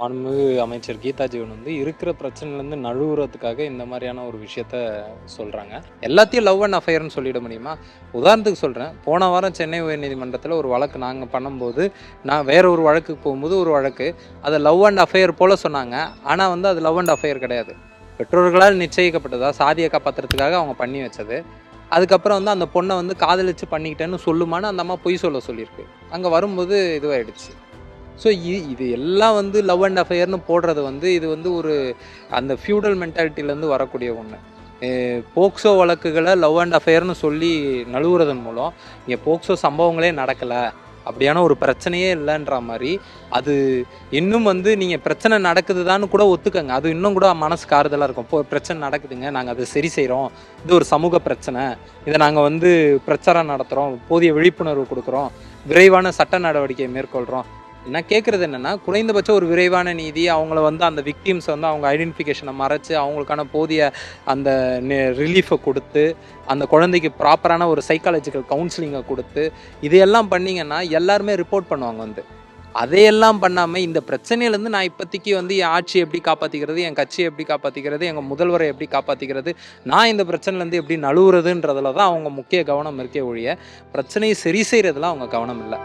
மாண்புமிகு அமைச்சர் கீதா ஜீவன் வந்து இருக்கிற பிரச்சனையிலேருந்து நழுவுறதுக்காக இந்த மாதிரியான ஒரு விஷயத்த சொல்கிறாங்க எல்லாத்தையும் லவ் அண்ட் அஃபையர்னு சொல்லிட முடியுமா? உதாரணத்துக்கு சொல்கிறேன் போன வாரம் சென்னை உயர்நீதிமன்றத்தில் ஒரு வழக்கு நாங்கள் பண்ணும்போது நான் வேற ஒரு வழக்குக்கு போகும்போது ஒரு வழக்கு அதை லவ் அண்ட் அஃபையர் போல் சொன்னாங்க. ஆனால் வந்து அது லவ் அண்ட் அஃபையர் கிடையாது. பெற்றோர்களால் நிச்சயிக்கப்பட்டதா? சாதியை காப்பாற்றுறதுக்காக அவங்க பண்ணி வச்சது. அதுக்கப்புறம் வந்து அந்த பொண்ணை வந்து காதலிச்சு பண்ணிக்கிட்டேன்னு சொல்லுமான்னு அந்த அம்மா பொய் சொல்ல சொல்லியிருக்கு. அங்கே வரும்போது இதுவாகிடுச்சு ஸோ இது இது எல்லாம் வந்து லவ் அண்ட் அஃபையர்னு போடுறது வந்து இது வந்து ஒரு அந்த ஃபியூடல் மென்டாலிட்டிலேருந்து வரக்கூடிய ஒன்று போக்சோ வழக்குகளை லவ் அண்ட் அஃபையர்னு சொல்லி நழுவுறதன் மூலம் இங்கே போக்சோ சம்பவங்களே நடக்கலை அப்படியான ஒரு பிரச்சனையே இல்லைன்ற மாதிரி அது இன்னும் வந்து நீங்கள் பிரச்சனை நடக்குதுதான்னு கூட ஒத்துக்கங்க. அது இன்னும் கூட மனசுக்கு ஆறுதலாக இருக்கும். இப்போ பிரச்சனை நடக்குதுங்க நாங்கள் அதை சரி செய்கிறோம் இது ஒரு சமூக பிரச்சனை. இதை நாங்கள் வந்து பிரச்சாரம் நடத்துகிறோம் போதிய விழிப்புணர்வு கொடுக்குறோம். விரைவான சட்ட நடவடிக்கையை மேற்கொள்கிறோம் நான் கேட்குறது என்னென்னா குறைந்தபட்சம் ஒரு விரைவான நீதி அவங்கள வந்து அந்த விக்டிம்ஸை வந்து அவங்க ஐடென்டிஃபிகேஷனை மறைச்சு அவங்களுக்கான போதிய அந்த ரிலீஃபை கொடுத்து அந்த குழந்தைக்கு ப்ராப்பரான ஒரு சைக்காலஜிக்கல் கவுன்சிலிங்கை கொடுத்து இதையெல்லாம் பண்ணிங்கன்னா எல்லாருமே ரிப்போர்ட் பண்ணுவாங்க வந்து. அதையெல்லாம் பண்ணாமல் இந்த பிரச்சனையிலேருந்து நான் இப்போதைக்கு வந்து என் ஆட்சியை எப்படி காப்பாற்றிக்கிறது என் கட்சியை எப்படி காப்பாற்றிக்கிறது எங்கள் முதல்வரை எப்படி காப்பாற்றிக்கிறது நான் இந்த பிரச்சனையிலேருந்து எப்படி நழுவுறதுன்றதுல தான் அவங்க முக்கிய கவனம் இருக்கே ஒழிய பிரச்சனையை சரி செய்கிறதுல அவங்க கவனம் இல்லை.